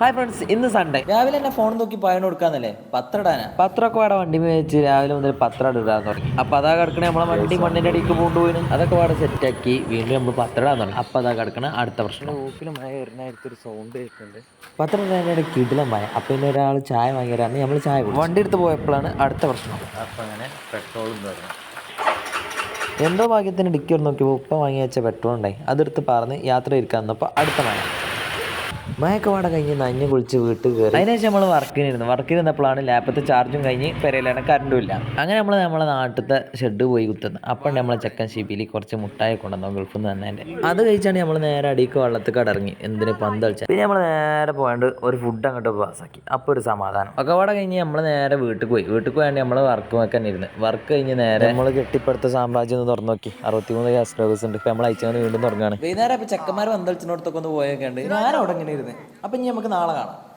Hi friends ഇന്ന് Sunday രാവിലെ എന്നെ ഫോൺ നോക്കി പയണ കൊടുക്കാന്നല്ലേ? പത്രം പത്ര പത്രമൊക്കെ പാടെ വണ്ടി വെച്ച് രാവിലെ മുതൽ പത്രം ഇടാൻ തുടങ്ങി. അപ്പൊ അതാ കിടക്കണേ. നമ്മളെ വണ്ടി മണ്ണിന്റെ അടിക്ക് കൊണ്ടുപോയി അതൊക്കെ സെറ്റ് സെറ്റാക്കി വീണ്ടും നമ്മൾ പത്രം ഇടാൻ തുടങ്ങി. അപ്പൊ അതാ കിടക്കണ അടുത്ത പ്രശ്നം. ഊപ്പിൽ മഴ വരുന്നതായിട്ട് ഒരു സൗണ്ട് കേൾക്കുന്നുണ്ട് പത്രം ഇടാനായിട്ട് കിടിലം മഴ. അപ്പൊ പിന്നെ ഒരാൾ ചായ വാങ്ങിയതാണ് നമ്മൾ ചായ. വണ്ടി എടുത്ത് പോയപ്പോഴാണ് അടുത്ത പ്രശ്നം. അപ്പൊ അങ്ങനെ പെട്രോളും എന്തോ ഭാഗ്യത്തിന് ഡിക്കി ഒരു നോക്കിയപ്പോൾ ഉപ്പ വാങ്ങി വെച്ച പെട്രോൾ ഉണ്ടായി അതെടുത്ത് പറഞ്ഞ് യാത്ര ഇരിക്കാൻ വന്നപ്പോൾ അടുത്ത മഴ. മഴയൊക്കെ പാടെ കഴിഞ്ഞ് നഞ്ഞ് കുളിച്ച് വീട്ടിൽ കയറി അതിനുശേഷം നമ്മൾ വർക്കിനിരുന്നു വർക്കിനിരുന്നപ്പോഴാണ് ലാപ്പത്തെ ചാർജും കഴിഞ്ഞ് പെരയിലാണ് കറണ്ടും ഇല്ല. അങ്ങനെ നമ്മൾ നമ്മളെ നാട്ടിലത്തെ ഷെഡ് പോയി കുത്തുന്നത് അപ്പം നമ്മളെ ചെക്കൻ ഷിപ്പിയിൽ കുറച്ച് മുട്ടായി കൊണ്ടുവന്നു ഗൾഫിൽ നിന്ന് തന്നെ അത് കഴിച്ചാണ് നമ്മൾ നേരെ അടിക്ക് വെള്ളത്തിൽ കടറങ്ങി എന്തിന് പന്ത് കളിച്ചാൽ പിന്നെ നമ്മൾ നേരെ പോയാണ്ട് ഒരു ഫുഡ് അങ്ങോട്ട് പാസ്സാക്കി അപ്പോൾ ഒരു സമാധാനം. ഒക്കെ പാടെ കഴിഞ്ഞ് നമ്മൾ നേരെ വീട്ടിൽ പോയി. വീട്ടിൽ പോയാണ്ട് നമ്മൾ വർക്ക് വെക്കാൻ ഇരുന്ന്. വർക്ക് കഴിഞ്ഞ് നേരെ നമ്മൾ കെട്ടിപ്പടുത്ത സാമ്രാജ്യം ഒന്ന് തുറന്നു നോക്കി. അറുപത്തിമൂന്ന് ഗ്യാസ് ഉണ്ട്. ഇപ്പം നമ്മൾ അയച്ചാൽ വീണ്ടും തുടങ്ങുകയാണ് വൈകുന്നേരം ഇപ്പം ചെക്കന്മാർ വന്തളിച്ചിനോടത്തൊക്കെ ഒന്ന് പോയൊക്കെ ഉണ്ട് ഞാൻ അവിടെ ഇങ്ങനെ ഇരുന്ന്? അപ്പൊ ഇനി നമുക്ക് നാളെ കാണാം.